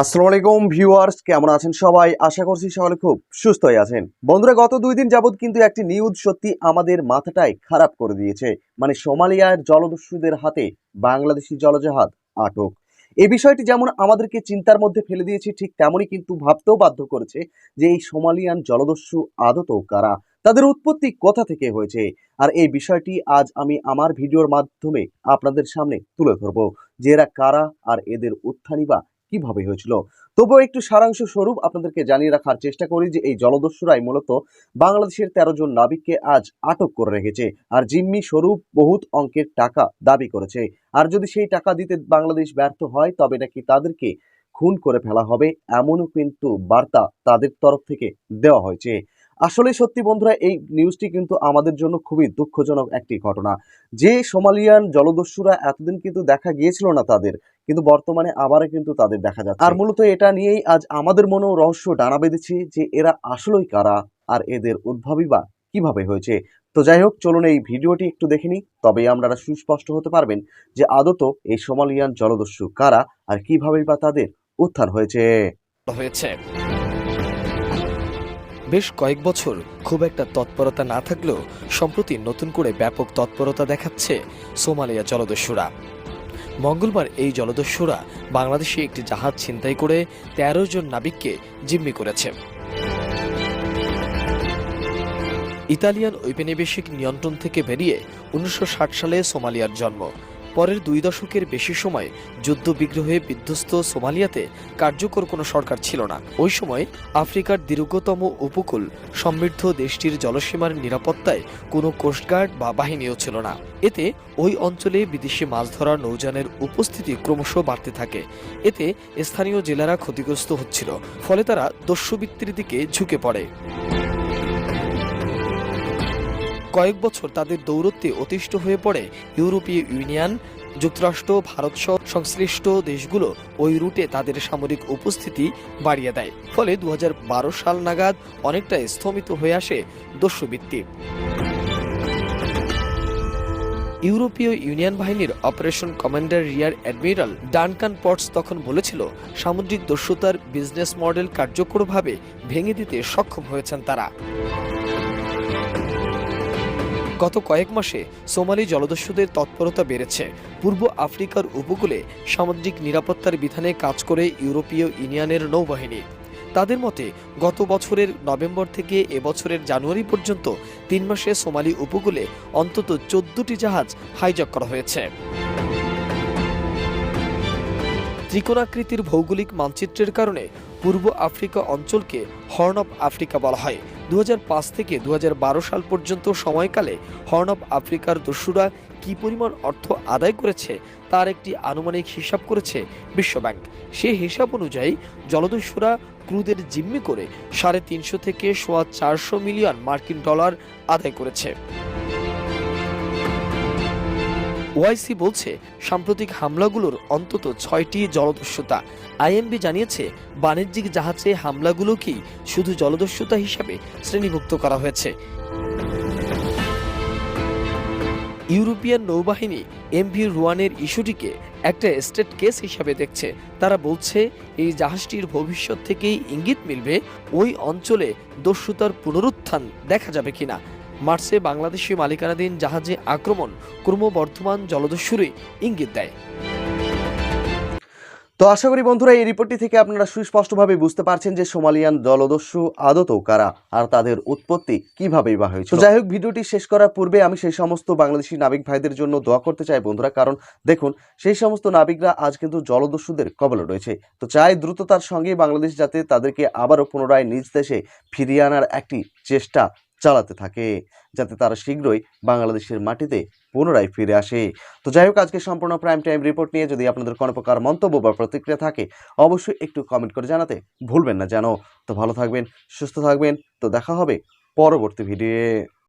আসসালামু আলাইকুম ভিউয়ার্স, কেমন আছেন সবাই? আশা করছি সকলে খুব সুস্থ হয়ে আছেন। বন্ধুরা, গত দুই দিন যাবত কিন্তু একটি নিউজ সত্যি আমাদের মাথাটাই খারাপ করে দিয়েছে। মানে সোমালিয়ার জলদস্যুদের হাতে বাংলাদেশি জলজাহাজ আটক। এই বিষয়টি যেমন আমাদেরকে চিন্তার মধ্যে ফেলে দিয়েছে, ঠিক তেমনই কিন্তু ভাবতেও বাধ্য করেছে যে এই সোমালিয়ান জলদস্যু আদতও কারা, তাদের উৎপত্তি কোথা থেকে হয়েছে? আর এই বিষয়টি আজ আমি আমার ভিডিওর মাধ্যমে আপনাদের সামনে তুলে ধরবো। যে এরা কারা আর এদের উত্থানই বা কীভাবে হয়েছিল? তবুও একটু সারাংশ স্বরূপ আপনাদেরকে জানিয়ে রাখার চেষ্টা করি যে এই জলদস্যুরাই মূলত বাংলাদেশের তেরো জন নাবিককে আজ আটক করে রেখেছে আর জিম্মি স্বরূপ বহুত অঙ্কের টাকা দাবি করেছে। আর যদি সেই টাকা দিতে বাংলাদেশ ব্যর্থ হয়, তবে নাকি তাদেরকে খুন করে ফেলা হবে এমনও কিন্তু বার্তা তাদের তরফ থেকে দেওয়া হয়েছে। আসলে সত্যি বন্ধুরা, এই নিউজটি কিন্তু আমাদের জন্য খুবই দুঃখজনক একটি ঘটনা। যে সোমালিয়ান জলদস্যুরা এতদিন কিন্তু দেখা গিয়েছিল না তাদের, কিন্তু বর্তমানে আবারও কিন্তু তাদের দেখা যাচ্ছে। আর মূলত এটা নিয়েই আজ আমাদের মনেও রহস্য ডানা বেঁধেছে যে এরা আসলেই কারা আর এদের উদ্ভাবী বা কীভাবে হয়েছে। তো যাই হোক, চলুন এই ভিডিওটি একটু দেখে নিই, তবেই আপনারা সুস্পষ্ট হতে পারবেন যে আদত এই সোমালিয়ান জলদস্যু কারা আর কিভাবেই বা তাদের উত্থান হয়েছে। হয়েছে। বেশ কয়েক বছর খুব একটা তৎপরতা না থাকলেও সম্প্রতি নতুন করে ব্যাপক তৎপরতা দেখাচ্ছে সোমালিয়া জলদস্যুরা। মঙ্গলবার এই জলদস্যুরা বাংলাদেশে একটি জাহাজ ছিনতাই করে তেরো জন নাবিককে জিম্মি করেছে। ইতালিয়ান ঔপনিবেশিক নিয়ন্ত্রণ থেকে বেরিয়ে উনিশশো ষাট সালে সোমালিয়ার জন্ম। পরের দুই দশকের বেশি সময় যুদ্ধবিগ্রহে বিধ্বস্ত সোমালিয়াতে কার্যকর কোনো সরকার ছিল না। ওই সময় আফ্রিকার দীর্ঘতম উপকূল সমৃদ্ধ দেশটির জলসীমার নিরাপত্তায় কোনো কোস্টগার্ড বা বাহিনীও ছিল না। এতে ওই অঞ্চলে বিদেশি মাছ ধরার নৌযানের উপস্থিতি ক্রমশ বাড়তে থাকে। এতে স্থানীয় জেলারা ক্ষতিগ্রস্ত হচ্ছিল, ফলে তারা দস্যুবৃত্তির দিকে ঝুঁকে পড়ে। কয়েক বছর তাদের দৌরত্বে অতিষ্ঠ হয়ে পড়ে ইউরোপীয় ইউনিয়ন, যুক্তরাষ্ট্র, ভারত সহ সংশ্লিষ্ট দেশগুলো ওই রুটে তাদের সামরিক উপস্থিতি বাড়িয়ে দেয়। ফলে দু হাজার বারো সাল নাগাদ অনেকটা স্থমিত হয়ে আসে দস্যুবৃত্তি। ইউরোপীয় ইউনিয়ন বাহিনীর operation commander rear admiral Duncan Potts তখন বলেছিল, সামুদ্রিক দস্যুতার বিজনেস মডেল কার্যকরভাবে ভেঙে দিতে সক্ষম হয়েছেন তারা। গত কয়েক মাসে সোমালি জলদস্যুদের তৎপরতা বেড়েছে। পূর্ব আফ্রিকার উপকূলে সামুদ্রিক নিরাপত্তার বিধানে কাজ করে ইউরোপীয় ইউনিয়নের নৌবাহিনী। তাদের মতে, গত বছরের নভেম্বর থেকে এবছরের জানুয়ারি পর্যন্ত তিন মাসে সোমালি উপকূলে অন্তত চোদ্দটি জাহাজ হাইজ্যাক করা হয়েছে। ত্রিকোণাকৃতির ভৌগোলিক মানচিত্রের কারণে পূর্ব আফ্রিকা অঞ্চলকে হর্ন অফ আফ্রিকা বলা হয়। দু হাজার পাঁচ থেকে দু হাজার বারো সাল পর্যন্ত সময়কালে হর্ন অফ আফ্রিকার দস্যুরা কি পরিমাণ অর্থ আদায় করেছে তার একটি আনুমানিক হিসাব করেছে বিশ্বব্যাংক। সে হিসাব অনুযায়ী জলদস্যুরা ক্রুদের জিম্মি করে সাড়ে তিনশো থেকে সোয়া চারশো মিলিয়ন মার্কিন ডলার আদায় করেছে। ওআইসি বলছে, সাম্প্রতিক হামলাগুলোর অন্তত ছয়টি জলদস্যুতা। আইএমবি জানিয়েছে, বাণিজ্যিক জাহাজে হামলাগুলোকেই শুধু জলদস্যুতা হিসাবে শ্রেণীভুক্ত করা হয়েছে। ইউরোপিয়ান নৌবাহিনী এমভি রুয়ানের ইস্যুটিকে একটা স্টেট কেস হিসাবে দেখছে। তারা বলছে, এই জাহাজটির ভবিষ্যৎ থেকেই ইঙ্গিত মিলবে ওই অঞ্চলে দস্যুতার পুনরুত্থান দেখা যাবে কিনা। মার্চে বাংলাদেশি মালিকানাধীন জাহাজে আক্রমণ ক্রমবর্ধমান জলদস্যুরে ইঙ্গিত দেয়। তো আশা করি বন্ধুরা এই রিপোর্টটি থেকে আপনারা সুস্পষ্টভাবে বুঝতে পারছেন যে সোমালিয়ান জলদস্যু আদতও কারা আর তাদের উৎপত্তি কিভাবেই বা হয়েছে যাই হোক ভিডিওটি শেষ করার পূর্বে আমি সেই সমস্ত বাংলাদেশি নাবিক ভাইদের জন্য দোয়া করতে চাই বন্ধুরা কারণ দেখুন সেই সমস্ত নাবিকরা আজ কিন্তু জলদস্যুদের কবলে রয়েছে। তো চাই দ্রুততার সঙ্গে বাংলাদেশ যাতে তাদেরকে আবারও পুনরায় নিজ দেশে ফিরিয়ে আনার একটি চেষ্টা চালাতে থাকে যাতে তারা শীঘ্রই বাংলাদেশের মাটিতে পুনরায় ফিরে আসে। তো যাই হোক আজকে সম্পূর্ণ প্রাইম টাইম রিপোর্ট নিয়ে যদি আপনাদের কোনো প্রকার মন্তব্য বা প্রতিক্রিয়া থাকে, অবশ্যই একটু কমেন্ট করে জানাতে ভুলবেন না জানো তো ভালো থাকবেন, সুস্থ থাকবেন, তো দেখা হবে পরবর্তী ভিডিও